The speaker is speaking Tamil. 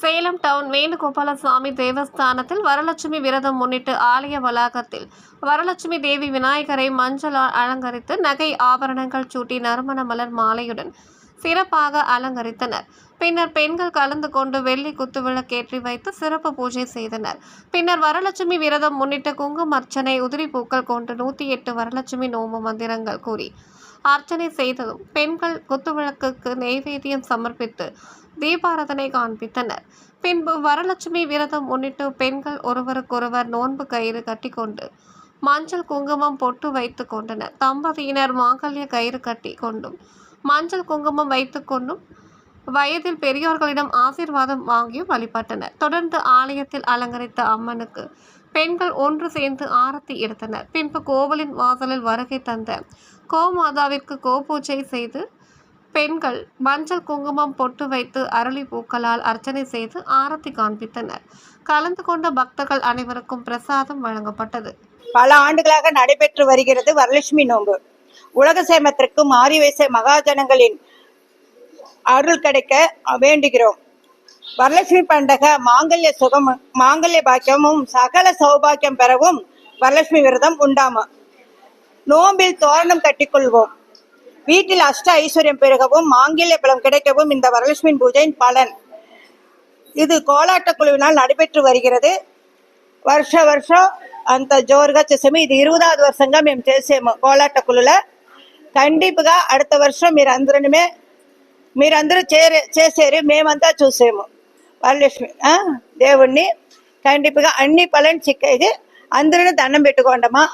சேலம் டவுன் வேணுகோபாலசுவாமி தேவஸ்தானத்தில் வரலட்சுமி விரதம் முன்னிட்டு ஆலய வளாகத்தில் வரலட்சுமி தேவி விநாயகரை மஞ்சள் அலங்கரித்து நகை ஆபரணங்கள் சூட்டி நறுமண மலர் மாலையுடன் சிறப்பாக அலங்கரித்தனர். பின்னர் பெண்கள் கலந்து கொண்டு வெள்ளி குத்துவிளக்கேற்றி வைத்து சிறப்பு பூஜை செய்தனர். பின்னர் வரலட்சுமி விரதம் முன்னிட்டு குங்கும அர்ச்சனை உதிரி பூக்கள் கொண்டு நூற்றி எட்டு வரலட்சுமி நோம்பு மந்திரங்கள் கூறி அர்ச்சனை செய்ததும் பெண்கள் குத்துவிளக்குக்கு நெய்வேத்தியம் சமர்ப்பித்து தீபாராதனை காண்பித்தனர். பின்பு வரலட்சுமி விரதம் முன்னிட்டு பெண்கள் ஒருவருக்கொருவர் நோன்பு கயிறு கட்டிக்கொண்டு மஞ்சள் குங்குமம் பொட்டு வைத்து கொண்டனர். தம்பதியினர் மாங்கல்ய கயிறு கட்டி கொண்டும் மஞ்சள் குங்குமம் வைத்து கொண்டும் வயதில் பெரியோர்களிடம் ஆசீர்வாதம் வாங்கியும் வழிபட்டனர். தொடர்ந்து ஆலயத்தில் அலங்கரித்த அம்மனுக்கு பெண்கள் ஒன்று சேர்ந்து ஆரத்தி எடுத்தனர். பின்பு கோவிலின் வாசலில் வருகை தந்த கோமாதாவிற்கு கோபூஜை செய்து பெண்கள் மஞ்சள் குங்குமம் பொட்டு வைத்து அரளி பூக்களால் அர்ச்சனை செய்து ஆரத்தி காண்பித்தனர். கலந்து கொண்ட பக்தர்கள் அனைவருக்கும் பிரசாதம் வழங்கப்பட்டது. பல ஆண்டுகளாக நடைபெற்று வருகிறது வரலட்சுமி நோன்பு. உலக சேமத்திற்கும் ஆரிவேச மகாஜனங்களின் அருள் கிடைக்க வேண்டுகிறோம். வரலட்சுமி பண்டக மாங்கல்ய சுகம் மாங்கல்ய பாக்கியமும் சகல சௌபாக்கியம் பெறவும் வரலட்சுமி விரதம் உண்டாமா? நோம்பில் தோரணம் கட்டிக்கொள்வோம். வீட்டில் அஷ்ட ஐஸ்வர்யம் பெருகவும் மாங்கல்ய பலம் கிடைக்கவும் இந்த வரலட்சுமி பூஜையின் பலன். இது கோலாட்ட குழுவினால் நடைபெற்று வருகிறது. వర్ష వర్షం అంత జోరుగా చేసాము ఇది ఇరవదాది వర్షంగా మేము చేసాము కోలాట కులుల ఖండిపుగా అడత వర్షం మీరు అందరమే మీరందరూ చేరే చేసేరు మేమంతా చూసాము వరలక్ష్మి దేవుణ్ణి ఖండిపుగా అన్ని పలని చిక్కేది అందరూ దండం పెట్టుకోండమ్మా